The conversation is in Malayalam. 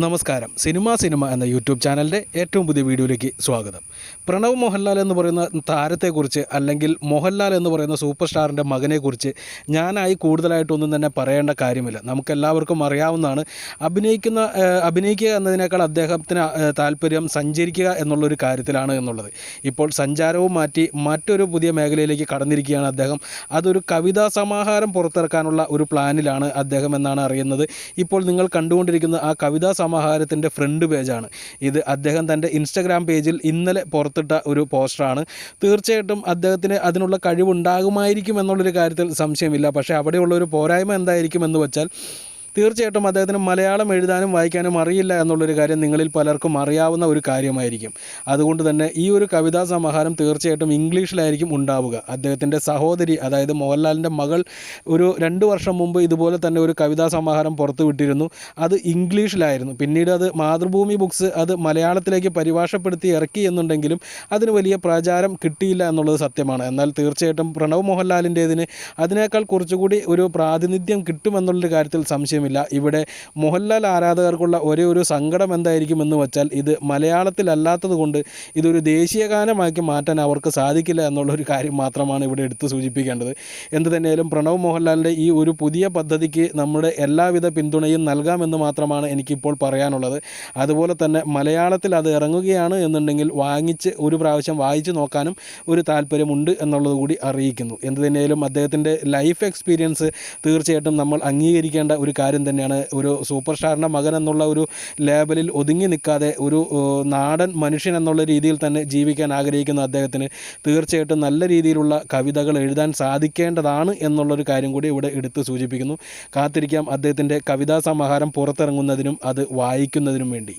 നമസ്കാരം. സിനിമ സിനിമ എന്ന യൂട്യൂബ് ചാനലിന്റെ ഏറ്റവും പുതിയ വീഡിയോയിലേക്ക് സ്വാഗതം. പ്രണവ് മോഹൻലാൽ എന്ന് പറയുന്ന താരത്തെക്കുറിച്ച് അല്ലെങ്കിൽ മോഹൻലാൽ എന്ന് പറയുന്ന സൂപ്പർ സ്റ്റാറിന്റെ മകനെക്കുറിച്ച് ഞാനായി കൂടുതലായിട്ടൊന്നും തന്നെ പറയേണ്ട കാര്യമില്ല. നമുക്കെല്ലാവർക്കും അറിയാവുന്നതാണ് അഭിനയിക്കുന്ന അഭിനയിക്കുക എന്നതിനേക്കാൾ അദ്ദേഹത്തിന് താല്പര്യം സഞ്ചരിക്കുക എന്നുള്ളൊരു കാര്യത്തിലാണ് എന്നുള്ളത്. ഇപ്പോൾ സഞ്ചാരവും മാറ്റി മറ്റൊരു പുതിയ മേഖലയിലേക്ക് കടന്നിരിക്കുകയാണ് അദ്ദേഹം. അതൊരു കവിതാ സമാഹാരം പുറത്തിറക്കാനുള്ള ഒരു പ്ലാനിലാണ് അദ്ദേഹം എന്നാണ് അറിയുന്നത്. ഇപ്പോൾ നിങ്ങൾ കണ്ടുകൊണ്ടിരിക്കുന്ന ആ കവിതാ സമാഹാരത്തിന്റെ ഫ്രണ്ട് പേജാണ്. ഇത് അദ്ദേഹം തന്റെ ഇൻസ്റ്റഗ്രാം പേജിൽ ഇന്നലെ പുറത്തിട്ട ഒരു പോസ്റ്ററാണ് തീർച്ചയായിട്ടും അദ്ദേഹത്തിന് അതിനുള്ള കഴിവുണ്ടാകുമായിരിക്കും എന്നുള്ളൊരു കാര്യത്തിൽ സംശയമില്ല. പക്ഷേ അവിടെയുള്ള ഒരു പോരായ്മ എന്തായിരിക്കും എന്ന് വെച്ചാൽ തീർച്ചയായിട്ടും അദ്ദേഹത്തിന് മലയാളം എഴുതാനും വായിക്കാനും അറിയില്ല എന്നുള്ളൊരു കാര്യം നിങ്ങളിൽ പലർക്കും അറിയാവുന്ന ഒരു കാര്യമായിരിക്കും. അതുകൊണ്ട് തന്നെ ഈ ഒരു കവിതാ സമാഹാരം തീർച്ചയായിട്ടും ഇംഗ്ലീഷിലായിരിക്കും ഉണ്ടാവുക. അദ്ദേഹത്തിന്റെ സഹോദരി അതായത് മോഹൻലാലിന്റെ മകൾ ഒരു രണ്ട് വർഷം മുമ്പ് ഇതുപോലെ തന്നെ ഒരു കവിതാ സമാഹാരം പുറത്തുവിട്ടിരുന്നു അത് ഇംഗ്ലീഷിലായിരുന്നു. പിന്നീട് അത് മാതൃഭൂമി ബുക്സ് അത് മലയാളത്തിലേക്ക് പരിഭാഷപ്പെടുത്തി ഇറക്കി എന്നുണ്ടെങ്കിലും അതിന് വലിയ പ്രചാരം കിട്ടിയില്ല എന്നുള്ളത് സത്യമാണ്. എന്നാൽ തീർച്ചയായിട്ടും പ്രണവ് മോഹൻലാലിന്റേതിന് അതിനേക്കാൾ കുറച്ചുകൂടി ഒരു പ്രാതിനിധ്യം കിട്ടുമെന്നുള്ളൊരു കാര്യത്തിൽ സംശയമില്ല ഇവിടെ മോഹൻലാൽ ആരാധകർക്കുള്ള ഒരേ ഒരു സങ്കടം എന്തായിരിക്കും എന്ന് വെച്ചാൽ ഇത് മലയാളത്തിലല്ലാത്തത് കൊണ്ട് ഇതൊരു ദേശീയ ഗാനമാക്കി മാറ്റാൻ അവർക്ക് സാധിക്കില്ല എന്നുള്ളൊരു കാര്യം മാത്രമാണ് ഇവിടെ എടുത്തു സൂചിപ്പിക്കേണ്ടത്. എന്ത് തന്നെയാലും പ്രണവ് മോഹൻലാലിന്റെ ഈ ഒരു പുതിയ പദ്ധതിക്ക് നമ്മുടെ എല്ലാവിധ പിന്തുണയും നൽകാമെന്ന് മാത്രമാണ് എനിക്കിപ്പോൾ പറയാനുള്ളത്. അതുപോലെ തന്നെ മലയാളത്തിൽ അത് ഇറങ്ങുകയാണ് എന്നുണ്ടെങ്കിൽ വാങ്ങിച്ച് ഒരു പ്രാവശ്യം വായിച്ചു നോക്കാനും ഒരു താല്പര്യമുണ്ട് എന്നുള്ളത് കൂടി അറിയിക്കുന്നു. എന്ത് തന്നെയാലും അദ്ദേഹത്തിന്റെ ലൈഫ് എക്സ്പീരിയൻസ് തീർച്ചയായിട്ടും നമ്മൾ അംഗീകരിക്കേണ്ട ഒരു കാര്യം തന്നെയാണ്. ഒരു സൂപ്പർ സ്റ്റാറിന്റെ മകൻ എന്നുള്ള ഒരു ലേബലിൽ ഒതുങ്ങി നിൽക്കാതെ ഒരു നാടൻ മനുഷ്യൻ എന്നുള്ള രീതിയിൽ തന്നെ ജീവിക്കാൻ ആഗ്രഹിക്കുന്ന അദ്ദേഹത്തിന് തീർച്ചയായിട്ടും നല്ല രീതിയിലുള്ള കവിതകൾ എഴുതാൻ സാധിക്കേണ്ടതാണ് എന്നുള്ളൊരു കാര്യം കൂടി ഇവിടെ എടുത്ത് സൂചിപ്പിക്കുന്നു. കാത്തിരിക്കാം അദ്ദേഹത്തിന്റെ കവിതാ സമാഹാരം പുറത്തിറങ്ങുന്നതിനും അത് വായിക്കുന്നതിനും വേണ്ടി.